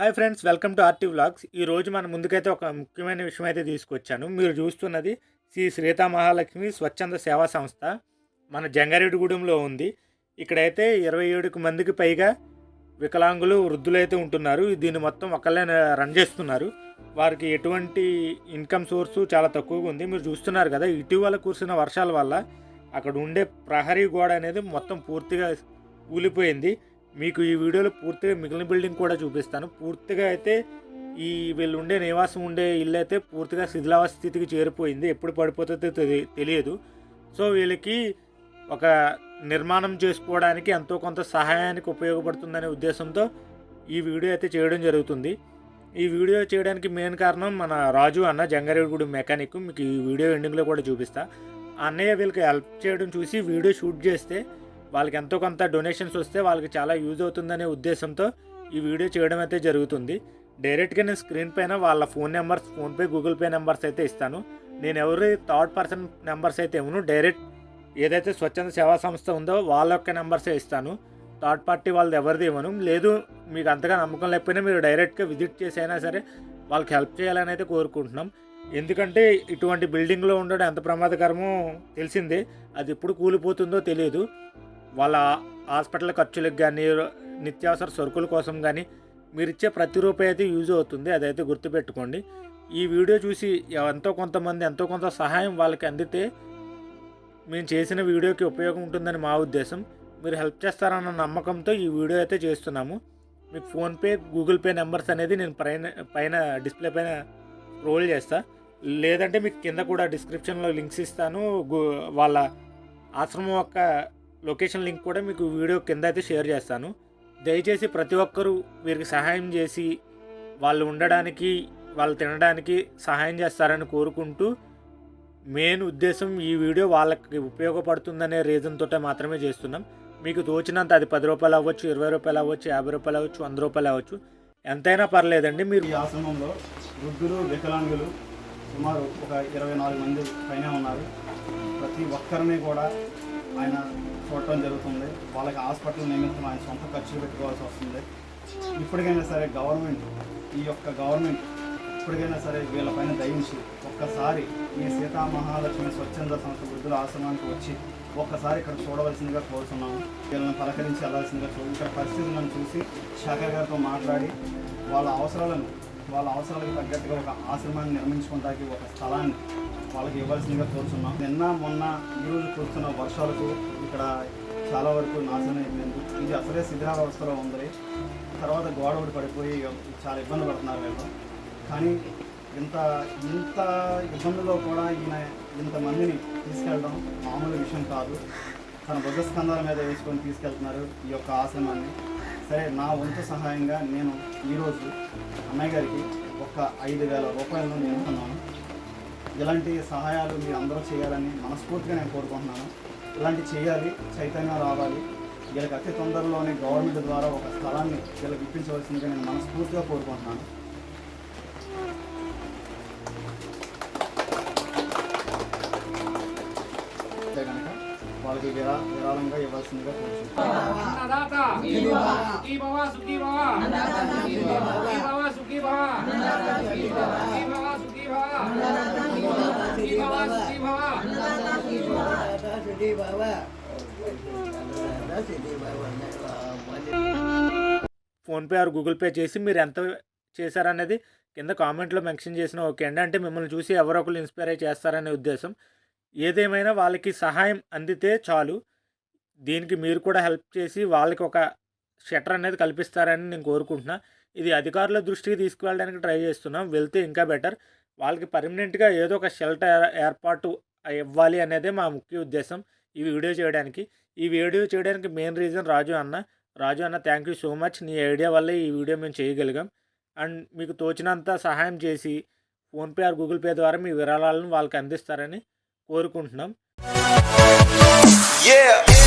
Hi friends welcome to RT vlogs ఈ రోజు మన ముందుకైతే ఒక ముఖ్యమైన విషయం అయితే తీసుకొచ్చాను. మీరు చూస్తున్నది శ్రీ శ్రీతా మహాలక్ష్మి స్వచ్ఛంద సేవా సంస్థ. మన జంగారెడ్డిగూడెంలో ఉంది. ఇక్కడైతే ఇరవై ఏడుకు మందికి పైగా వికలాంగులు వృద్ధులైతే ఉంటున్నారు. దీన్ని మొత్తం ఒకళ్ళే రన్ చేస్తున్నారు. వారికి ఎటువంటి ఇన్కమ్ సోర్సు చాలా తక్కువగా ఉంది. మీరు చూస్తున్నారు కదా ఇటీవల కురిసిన వర్షాల వల్ల అక్కడ ఉండే ప్రహరీ గోడ అనేది మొత్తం పూర్తిగా కూలిపోయింది మీకు ఈ వీడియోలో పూర్తిగా మిగిలిన బిల్డింగ్ కూడా చూపిస్తాను. పూర్తిగా అయితే ఈ వీళ్ళు ఉండే నివాసం ఉండే ఇల్లు అయితే పూర్తిగా శిథిలావస్థ స్థితికి చేరిపోయింది. ఎప్పుడు పడిపోతుందో తెలి- తెలియదు. సో వీళ్ళకి ఒక నిర్మాణం చేసుకోవడానికి ఎంతో కొంత సహాయానికి ఉపయోగపడుతుందనే ఉద్దేశంతో ఈ వీడియో అయితే చేయడం జరుగుతుంది. ఈ వీడియో చేయడానికి మెయిన్ కారణం మన రాజు అన్న జంగారెడ్డిగూడి మెకానిక్. మీకు ఈ వీడియో ఎండింగ్లో కూడా చూపిస్తా. అన్నయ్య వీళ్ళకి హెల్ప్ చేయడం చూసి వీడియో షూట్ చేస్తే వాళ్ళకి ఎంతో కొంత డొనేషన్స్ వస్తే వాళ్ళకి చాలా యూజ్ అవుతుందనే ఉద్దేశంతో ఈ వీడియో చేయడం అయితే జరుగుతుంది. డైరెక్ట్గా నేను స్క్రీన్ పైన వాళ్ళ phone numbers PhonePe Google Pay numbers అయితే ఇస్తాను. నేను ఎవరి థర్డ్ పర్సన్ నెంబర్స్ అయితే ఇవ్వను. డైరెక్ట్ ఏదైతే స్వచ్ఛంద సేవా సంస్థ ఉందో వాళ్ళ యొక్క నెంబర్సే ఇస్తాను. థర్డ్ పార్టీ వాళ్ళది ఎవరిది ఇవ్వను. లేదు మీకు అంతగా నమ్మకం లేకపోయినా మీరు డైరెక్ట్గా విజిట్ చేసి అయినా సరే వాళ్ళకి హెల్ప్ చేయాలని అయితే కోరుకుంటున్నాం. ఎందుకంటే ఇటువంటి బిల్డింగ్లో ఉండడం ఎంత ప్రమాదకరమో తెలిసిందే. అది ఎప్పుడు కూలిపోతుందో తెలియదు. వాళ్ళ హాస్పిటల్ ఖర్చులకు కానీ నిత్యావసర సరుకుల కోసం కానీ మీరు ఇచ్చే ప్రతి రూపాయి అయితే యూజ్ అవుతుంది. అదైతే గుర్తుపెట్టుకోండి. ఈ వీడియో చూసి ఎంతో కొంతమంది ఎంతో కొంత సహాయం వాళ్ళకి అందితే మేము చేసిన వీడియోకి ఉపయోగం ఉంటుందని మా ఉద్దేశం. మీరు హెల్ప్ చేస్తారన్న నమ్మకంతో ఈ వీడియో అయితే చేస్తున్నాము. మీకు ఫోన్పే గూగుల్ పే నెంబర్స్ అనేది నేను పైన పైన డిస్ప్లే పైన రోల్ చేస్తా. లేదంటే మీకు కింద కూడా డిస్క్రిప్షన్లో లింక్స్ ఇస్తాను. గూ వాళ్ళ ఆశ్రమం యొక్క లొకేషన్ లింక్ కూడా మీకు వీడియో కింద అయితే షేర్ చేస్తాను. దయచేసి ప్రతి ఒక్కరూ వీరికి సహాయం చేసి వాళ్ళు ఉండడానికి వాళ్ళు తినడానికి సహాయం చేస్తారని కోరుకుంటూ మెయిన్ ఉద్దేశం ఈ వీడియో వాళ్ళకి ఉపయోగపడుతుందనే రీజన్ తోటే మాత్రమే చేస్తున్నాం. మీకు తోచినంత అది పది రూపాయలు అవ్వచ్చు ఇరవై రూపాయలు అవ్వచ్చు యాభై రూపాయలు అవ్వచ్చు వంద రూపాయలు అవ్వచ్చు. ఎంతైనా పర్లేదండి మీరు ఈ ఆశ్రమంలో వృద్ధులు వికలాంగులు సుమారు ఒక ఇరవై నాలుగు మంది పైన ఉన్నారు. ప్రతి ఒక్కరిని కూడా ఆయన చూడటం జరుగుతుంది. వాళ్ళకి హాస్పిటల్ నిమిత్తం ఆయన సొంత ఖర్చులు పెట్టుకోవాల్సి వస్తుంది. ఇప్పటికైనా సరే గవర్నమెంట్ ఈ యొక్క గవర్నమెంట్ ఇప్పటికైనా సరే వీళ్ళపైన దయించి ఒక్కసారి ఈ సీతామహాలక్ష్మి స్వచ్ఛంద సంస్థ వృద్ధుల ఆశ్రమానికి వచ్చి ఒక్కసారి ఇక్కడ చూడవలసిందిగా కోరుతున్నాము. వీళ్ళని పలకరించి వెళ్ళాల్సిందిగా చూ ఇక్కడ పరిస్థితులను చూసి శాఖ గారితో మాట్లాడి వాళ్ళ అవసరాలను వాళ్ళ అవసరాలకు తగ్గట్టుగా ఒక ఆశ్రమాన్ని నిర్మించుకోవడానికి ఒక స్థలాన్ని వాళ్ళకి ఇవ్వాల్సిందిగా కోరుతున్నాం. నిన్న మొన్న ఈరోజు కురుస్తున్న వర్షాలకు ఇక్కడ చాలా వరకు నాశనం అయిపోయింది. ఇది అసలే శిథిలావస్థలో ఉంది. తర్వాత గోడ ఒకటి పడిపోయి చాలా ఇబ్బంది పడుతున్నారు వీళ్ళు. కానీ ఇంత ఇంత ఇబ్బందుల్లో కూడా ఈయన ఇంతమందిని తీసుకెళ్ళడం మామూలు విషయం కాదు. తన బుద్ధ స్కంధాల మీద వేసుకొని తీసుకెళ్తున్నారు ఈ యొక్క ఆశ్రమాన్ని. సరే నా వంతు సహాయంగా నేను ఈరోజు అన్నయ్య గారికి ఒక ఐదు వేల రూపాయలను నేను ఇస్తున్నాను. ఇలాంటి సహాయాలు మీరు అందరూ చేయాలని మనస్ఫూర్తిగా నేను కోరుకుంటున్నాను. ఇలాంటి చేయాలి చైతన్యం రావాలి. వీళ్ళకి అతి తొందరలోనే గవర్నమెంట్ ద్వారా ఒక స్థలాన్ని వీళ్ళకి ఇప్పించవలసిందిగా నేను మనస్ఫూర్తిగా కోరుకుంటున్నాను. అయితే కనుక వాళ్ళకి విరా విరాళంగా ఇవ్వాల్సిందిగా కోరుకుంటున్నాను. ఫోన్పే ఆర్ గూగుల్ పే చేసి మీరు ఎంత చేశారనేది కింద కామెంట్లో మెన్షన్ చేసిన ఓకే అండి. అంటే మిమ్మల్ని చూసి ఎవరో ఒకరు ఇన్స్పైర్ అయ్యి చేస్తారనే ఉద్దేశం. ఏదేమైనా వాళ్ళకి సహాయం అందితే చాలు. దీనికి మీరు కూడా హెల్ప్ చేసి వాళ్ళకి ఒక షటర్ అనేది కల్పిస్తారని నేను కోరుకుంటున్నా. ఇది అధికారుల దృష్టికి తీసుకువెళ్ళడానికి ట్రై చేస్తున్నాం. వెళ్తే ఇంకా బెటర్. వాళ్ళకి పర్మనెంట్గా ఏదో ఒక షెల్టర్ ఏర్పాటు ఇవ్వాలి అనేదే మా ముఖ్య ఉద్దేశం. ఈ వీడియో చేయడానికి. ఈ వీడియో చేయడానికి మెయిన్ రీజన్ రాజు అన్న. రాజు అన్న థ్యాంక్ యూ సో మచ్ నీ ఐడియా వల్లే ఈ వీడియో మేము చేయగలిగాం. అండ్ మీకు తోచినంత సహాయం చేసి ఫోన్పే ఆర్ గూగుల్ పే ద్వారా మీ విరాళాలను వాళ్ళకి అందిస్తారని కోరుకుంటున్నాం. Yeah.